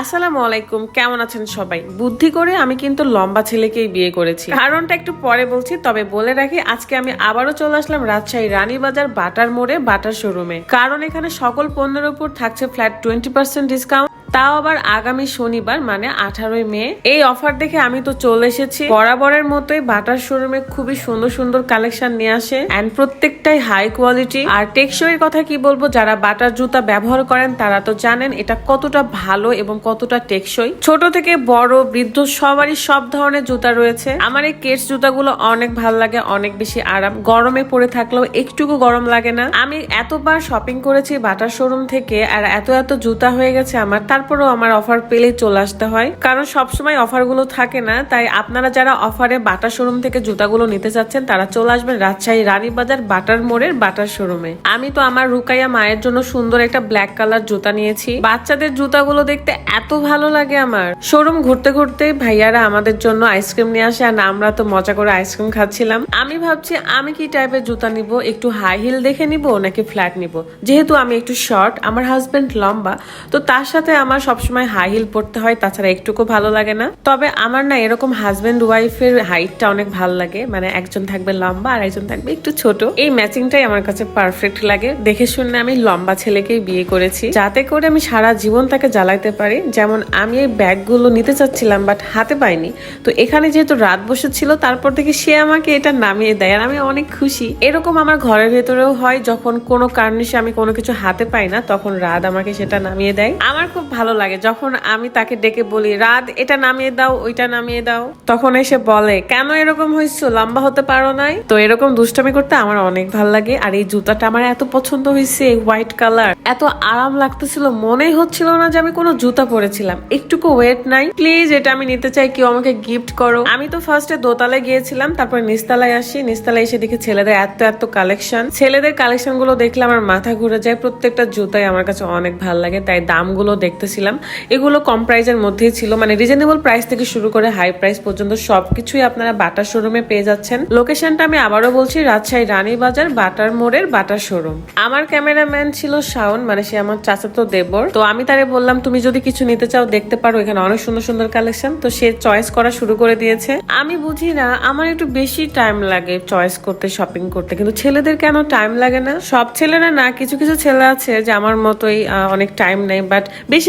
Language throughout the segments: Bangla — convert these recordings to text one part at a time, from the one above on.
আসসালামু আলাইকুম, কেমন আছেন সবাই? বুদ্ধি করে আমি কিন্তু লম্বা ছেলেকেই বিয়ে করেছি। কারণটা একটু পরে বলছি, তবে বলে রাখি, আজকে আমি আবারও চলে আসলাম রাজশাহী রানীবাজার বাটার মোড়ে বাটার শোরুমে। কারণ এখানে সকল পণ্যের উপর থাকছে ফ্ল্যাট টোয়েন্টি পার্সেন্ট ডিসকাউন্ট। তাও আবার আগামী শনিবার মানে আঠারোই মে। এই অফার দেখে আমি তো চলে এসেছি। বরাবরের মতোই বাটার শোরুমে খুবই সুন্দর সুন্দর কালেকশন নিয়ে আসে এন্ড প্রত্যেকটাই হাই কোয়ালিটি আর টেকসইয়ের কথা কি বলব, যারা বাটার জুতা ব্যবহার করেন, তারা তো জানেন এটা কতটা ভালো এবং কতটা টেকসই। ছোট থেকে বড়, বৃদ্ধ, সবারই সব ধরনের জুতা রয়েছে। আমার এই কেটস জুতাগুলো অনেক ভালো লাগে, অনেক বেশি আরাম। গরমে পরে থাকলেও একটুকু গরম লাগে না। আমি এতবার শপিং করেছি বাটার শোরুম থেকে, আর এত এত জুতা হয়ে গেছে আমার। তারপরেও আমার অফার পেলেই চলে আসতে হয়। কারণ সবসময় অফারগুলো থাকে না, তাই আপনারা যারা অফারে বাটার শোরুম থেকে জুতাগুলো নিতে চাচ্ছেন, তারা চলে আসবেন রাজশাহী রানীবাজার বাটার মোড়ের বাটার শোরুমে আমি তো আমার রুকাইয়া মায়ের জন্য সুন্দর একটা ব্ল্যাক কালার জুতা নিয়েছি। বাচ্চাদের জুতাগুলো দেখতে এত ভালো লাগে আমার। শোরুম ঘুরতে ঘুরতে ভাইয়ারা আমাদের জন্য আইসক্রিম নিয়ে আসে আর আমরা তো মজা করে আইসক্রিম খাচ্ছিলাম। আমি ভাবছি, আমি কি টাইপের জুতা নিব? একটু হাই হিল দেখে নিব নাকি ফ্ল্যাট নিব? যেহেতু আমি একটু শর্ট আমার হাজবেন্ড লম্বা, তো তার সাথে আমার সবসময় হাই হিল পড়তে হয়, তাছাড়া একটুকু ভালো লাগে না। তবে আমার না এরকম হাজবেন্ড ওয়াইফের হাইটটা অনেক ভালো লাগে। মানে একজন থাকবে লম্বা আর একজন থাকবে একটু ছোট। এই ম্যাচিংটাই আমার কাছে পারফেক্ট লাগে। দেখে শুনে আমি লম্বা ছেলেকেই বিয়ে করেছি। যাতে করে আমি সারা জীবন তাকে জ্বালাইতে পারি। যেমন আমি এই ব্যাগগুলো নিতে চাচ্ছিলাম বাট হাতে পাইনি। তো এখানে যেহেতু রাত বসেছিল, তারপর থেকে সে আমাকে এটা নামিয়ে দেয় আর আমি অনেক খুশি। এরকম আমার ঘরের ভেতরেও হয়, যখন কোনো কারণে সে আমি কোনো কিছু হাতে পাই না, তখন রাত আমাকে সেটা নামিয়ে দেয়। আমার খুব ভালো লাগে। যখন আমি তাকে ডেকে বলি রাত এটা নামিয়ে দাও, ওইটা নামিয়ে দাও, তখন এসে বলে, কেন এরকম হয়েছো? লম্বা হতে পারো নাই? তো এরকম দুষ্টামি করতে আমার অনেক ভালো লাগে। আর এই জুতাটা আমার এত পছন্দ হয়েছে হোয়াইট কালার। এত আরাম লাগতেছিল, মনেই হচ্ছিল না যে আমি কোনো জুতা পরেছিলাম। একটুকু ওয়েট নাই। প্লিজ, এটা আমি নিতে চাই, কেউ আমাকে গিফট করো। আমি তো ফার্স্টে দোতলায় গিয়েছিলাম, তারপর নিস্তালায় আসি। নিস্তালায় এসে দেখি ছেলেদের এত এত কালেকশন। ছেলেদের কালেকশনগুলো দেখলে আমার মাথা ঘুরে যায়। প্রত্যেকটা জুতাই আমার কাছে অনেক ভালো লাগে, তাই দামগুলো দেখতেছিলাম এগুলো কম প্রাইজের মধ্যেই ছিল। মানে রিজনেবল প্রাইস থেকে শুরু করে হাই প্রাইস পর্যন্ত সবকিছুই আপনারা বাটার শোরুমে পেয়ে যাচ্ছেন। লোকেশনটা আমি আবারও বলছি, রাজশাহী রানীবাজার, বাটার মোড়ের বাটার শোরুম আমার ক্যামেরাম্যান ছিল শাওন মানে সে আমার চাচাতো দেবর। তো আমি তারে বললাম, তুমি যদি কিছু নিতে চাও, দেখতে পারো, এখানে অনেক সুন্দর সুন্দর কালেকশন তো সে চয়েস করা শুরু করে দিয়েছে। আমি বুঝি না, আমার একটু বেশি টাইম লাগে চয়েস করতে শপিং করতে। কিন্তু ছেলেদের কেন টাইম লাগে না? সব ছেলেরা না, কিছু কিছু ছেলে আছে যে আমার মতোই অনেক টাইম নেই বাট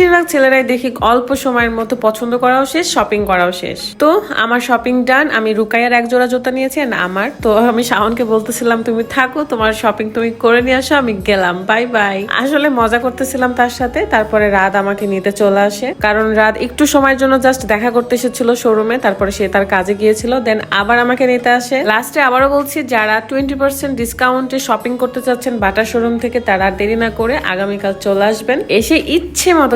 বেশিরভাগ ছেলেরাই দেখি অল্প সময়ের মতো পছন্দ করাও শেষ শপিং করাও শেষ। তো আমার শপিং ডান আমি রুকাইয়ার এক জোড়া জুতা নিয়েছি and আমার। তো আমি শাওনকে বলতেছিলাম, তুমি থাকো, তোমার শপিং তুমি করে নিয়ে আসো, আমি গেলাম বাই বাই আসলে মজা করতেছিলাম তার সাথে, তারপরে রাত আমাকে নিতে চলে আসে। কারণ রাত একটু সময়ের জন্য জাস্ট দেখা করতে এসেছিল শোরুমে তারপরে সে তার কাজে গিয়েছিল দেন আবার আমাকে নিতে আসে। লাস্টে আবারও বলছি, যারা টোয়েন্টি পার্সেন্ট ডিসকাউন্টে শপিং করতে চাচ্ছেন বাটা শোরুম থেকে, তারা দেরি না করে আগামীকাল চলে আসবেন। এসে ইচ্ছে মতো